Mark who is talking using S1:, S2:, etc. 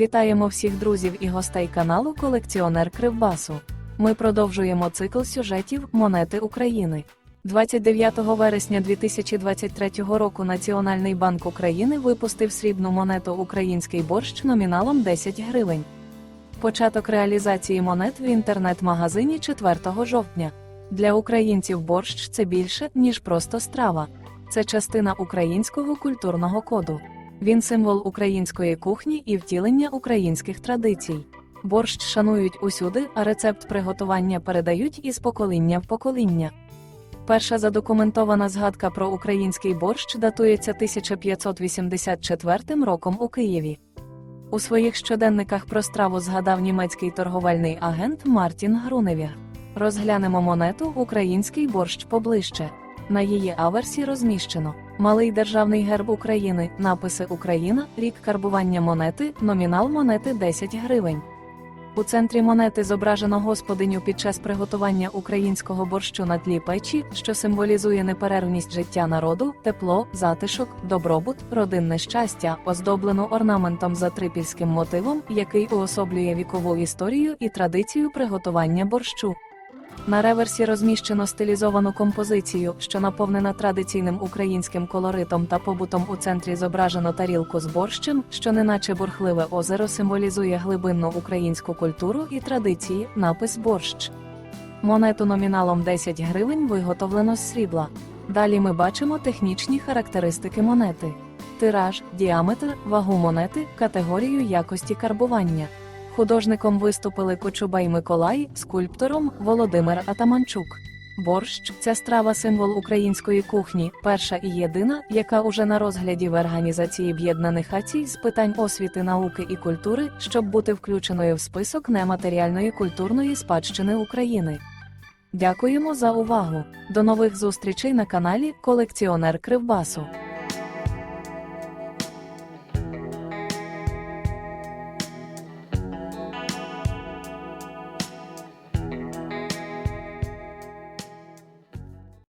S1: Вітаємо всіх друзів і гостей каналу Колекціонер Кривбасу. Ми продовжуємо цикл сюжетів Монети України. 29 вересня 2023 року Національний банк України випустив срібну монету Український борщ номіналом 10 гривень. Початок реалізації монет в інтернет-магазині 4 жовтня. Для українців борщ це більше, ніж просто страва. Це частина українського культурного коду. Він символ української кухні і втілення українських традицій. Борщ шанують усюди, а рецепт приготування передають із покоління в покоління. Перша задокументована згадка про український борщ датується 1584 роком у Києві. У своїх щоденниках про страву згадав німецький торговельний агент Мартін Груневіг. Розглянемо монету Український борщ поближче. На її аверсі розміщено Малий державний герб України, написи Україна, рік карбування монети, номінал монети 10 гривень. У центрі монети зображено господиню під час приготування українського борщу на тлі печі, що символізує неперервність життя народу, тепло, затишок, добробут, родинне щастя, оздоблену орнаментом за трипільським мотивом, який уособлює вікову історію і традицію приготування борщу. На реверсі розміщено стилізовану композицію, що наповнена традиційним українським колоритом та побутом у центрі зображено тарілку з борщем, що неначе бурхливе озеро символізує глибинну українську культуру і традиції, напис борщ. Монету номіналом 10 гривень виготовлено з срібла. Далі ми бачимо технічні характеристики монети: тираж, діаметр, вагу монети, категорію якості карбування. Художником виступили Кочубай Миколай, скульптором Володимир Атаманчук. Борщ ця страва символ української кухні, перша і єдина, яка уже на розгляді в Організації Об'єднаних Націй з питань освіти, науки і культури, щоб бути включеною в список нематеріальної культурної спадщини України. Дякуємо за увагу! До нових зустрічей на каналі Колекціонер Кривбасу.